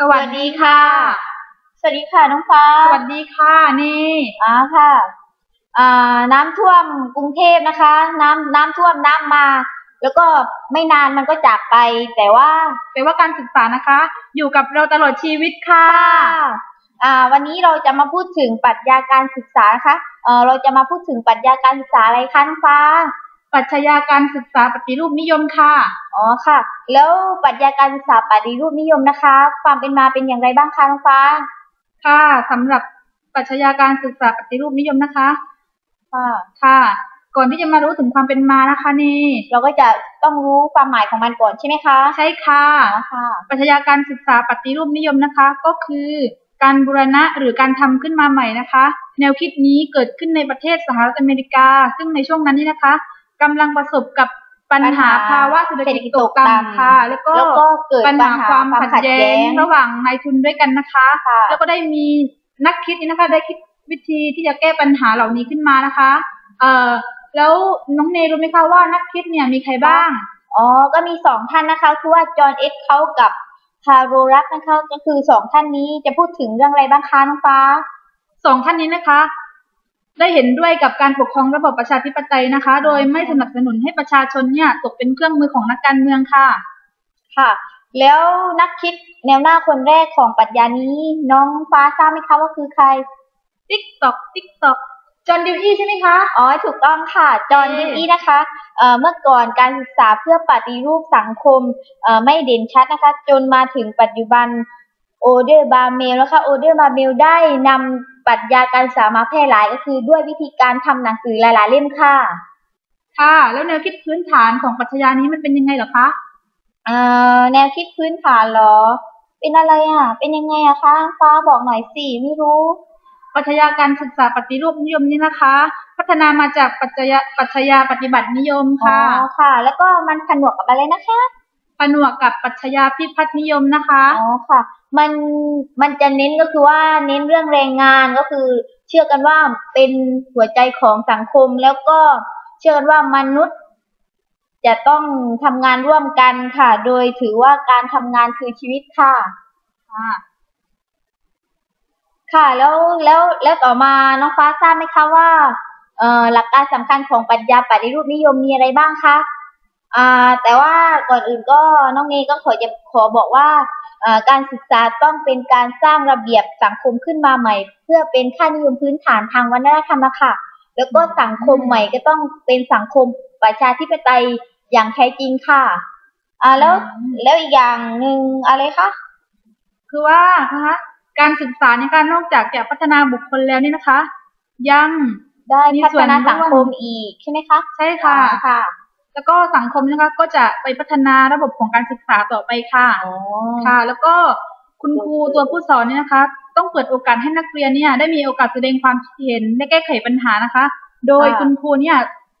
สวัสดีค่ะ สวัสดีค่ะน้องฟ้า สวัสดีค่ะ นี่อ่าค่ะอ่าน้ำท่วมกรุงเทพนะคะ น้ำน้ำท่วมน้ำมา แล้วก็ไม่นานมันก็จากไป แต่ว่าแต่ว่าการศึกษานะคะ อยู่กับเราตลอดชีวิตค่ะ อ่าวันนี้เราจะมาพูดถึงปรัชญาการศึกษานะคะเออเราจะมาพูดถึงปรัชญาการศึกษาอะไรคะน้องฟ้า ปรัชญาการศึกษาปฏิรูปนิยมค่ะ อ๋อค่ะ แล้วปรัชญาการศึกษาปฏิรูปนิยมนะคะ ความเป็นมาเป็นอย่างไรบ้างคะน้องฟ้า ค่ะสำหรับปรัชญาการศึกษาปฏิรูปนิยมนะคะค่ะค่ะ ก่อนที่จะมารู้ถึงความเป็นมานะคะนี่ เราก็จะต้องรู้ความหมายของมันก่อนใช่ไหมคะ ใช่ค่ะอ๋อค่ะปรัชญาการศึกษาปฏิรูปนิยมนะคะ ก็คือการบูรณะหรือการทำขึ้นมาใหม่นะคะ แนวคิดนี้เกิดขึ้นในประเทศสหรัฐอเมริกา ซึ่งในช่วงนั้นนี่นะคะ กำลังประสบกับปัญหาภาวะเศรษฐกิจตกต่ำค่ะ แล้วก็แล้วก็เกิดปัญหาความขัดแย้งระระหว่างนายทุนด้วยกันนะคะค่ะแล้วก็ได้มีนักคิดนี่นะคะ ได้คิดวิธีที่จะแก้ปัญหาเหล่านี้ขึ้นมานะคะ เอ่อแล้วน้องเนยรู้ไหมคะว่านักคิดเนี่ยมีใครบ้าง อ๋อ ก็มีสองท่านนะคะ คือว่าจอห์นเอ็กเขากับคาร์โรรักนะคะ ก็คือสองท่านนี้จะพูดถึงเรื่องอะไรบ้างคะน้องฟ้าสองท่านนี้นะคะ ได้เห็นด้วยกับการปกครองระบอบประชาธิปไตยนะคะ โดยไม่สนับสนุนให้ประชาชนเนี่ยตกเป็นเครื่องมือของนักการเมืองค่ะ ค่ะ แล้วนักคิดแนวหน้าคนแรกของปรัชญานี้น้องฟ้าทราบไหมคะว่าคือใคร ติ๊กตอกติ๊กตอกจอห์นดิวอี้ใช่ไหมคะ อ๋อ ถูกต้องค่ะ จอห์นเย้ดิวอี้นะคะเอ่อเมื่อก่อนการศึกษาเพื่อปฏิรูปสังคมเอ่อไม่เด่นชัดนะคะ จนมาถึงปัจจุบันโอเดอร์บาเมลนะคะ โอเดอร์บาเมลได้นำ ปรัชญาการศึกษามาแพร่หลายก็คือด้วยวิธีการทำหนังสือหลาย ๆ เล่มค่ะ ค่ะ แล้วแนวคิดพื้นฐานของปรัชญานี้มันเป็นยังไงเหรอคะเอ่อแนวคิดพื้นฐานเหรอ เป็นอะไรอะ เป็นยังไงอะคะฟ้าบอกหน่อยสิไม่รู้ปรัชญาการศึกษาปฏิรูปนิยมนี่นะคะ พัฒนามาจากปรัชญาปรัชญาปฏิบัตินิยมอ๋อค่ะค่ะ แล้วก็มันผนวกกับอะไรนะคะ ผนวกกับปรัชญาพิพัฒน์นิยมนะคะ อ๋อค่ะ มันมันจะเน้นก็คือว่าเน้นเรื่องแรงงานก็คือ เชื่อกันว่าเป็นหัวใจของสังคมแล้วก็เชื่อกันว่ามนุษย์ จะต้องทำงานร่วมกันค่ะ โดยถือว่าการทำงานคือชีวิตค่ะค่ะค่ะแล้วแล้วแล้วต่อมาน้องฟ้าทราบไหมคะว่าเอ่อหลักการสำคัญของปรัชญาปฏิรูปนิยมมีอะไรบ้างคะ อ่าแต่ว่าก่อนอื่นก็น้องเนยก็ขอจะขอบอกว่าเอ่อการศึกษาต้องเป็นการสร้างระเบียบสังคมขึ้นมาใหม่ เพื่อเป็นค่านิยมพื้นฐานทางวัฒนธรรมอะค่ะ แล้วก็สังคมใหม่ก็ต้องเป็นสังคมประชาธิปไตยอย่างแท้จริงค่ะอ่าแล้วอืมแล้วอีกอย่างหนึ่งอะไรคะคือว่านะคะการศึกษาในการนอกจากจะพัฒนาบุคคลแล้วนี่นะคะ ยังได้มีพัส่ฒวนนาร่วมสังคมอีกใช่ไหมคะ ใช่ค่ะอ๋อค่ะ แล้วก็สังคมนะคะก็จะไปพัฒนาระบบของการศึกษาต่อไปค่ะอ๋อค่ะ แล้วก็คุณครูตัวผู้สอนเนี่ยนะคะ ต้องเปิดโอกาสให้นักเรียนเนี่ย ได้มีโอกาสแสดงความคิดเห็นและแก้ไขปัญหานะคะ โดยคุณครูเนี่ย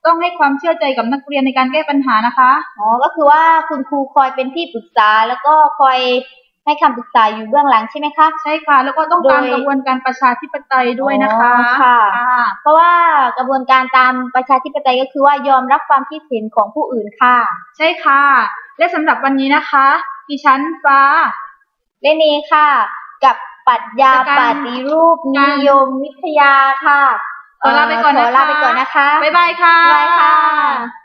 ต้องให้ความเชื่อใจกับนักเรียนในการแก้ปัญหานะคะ อ๋อ ก็คือว่าคุณครูคอยเป็นที่ปรึกษาแล้วก็คอย ให้คำปรึกษาอยู่เบื้องหลังใช่ไหมคะ ใช่ค่ะ แล้วก็ต้องตามโดยกระบวนการประชาธิปไตยด้วยนะคะอ๋อค่ะค่ะ เพราะว่ากระบวนการตามประชาธิปไตยก็คือว่ายอมรับความคิดเห็นของผู้อื่นค่ะ ใช่ค่ะ และสำหรับวันนี้นะคะดิฉันฟ้าเล่นเองค่ะ กับปรัชญาปฏิรูปนิยมวิทยาค่ะขอลาไปก่อนขนะคะอลาไปก่อนนะคะ บ๊ายบายค่ะบ๊ายบายค่ะ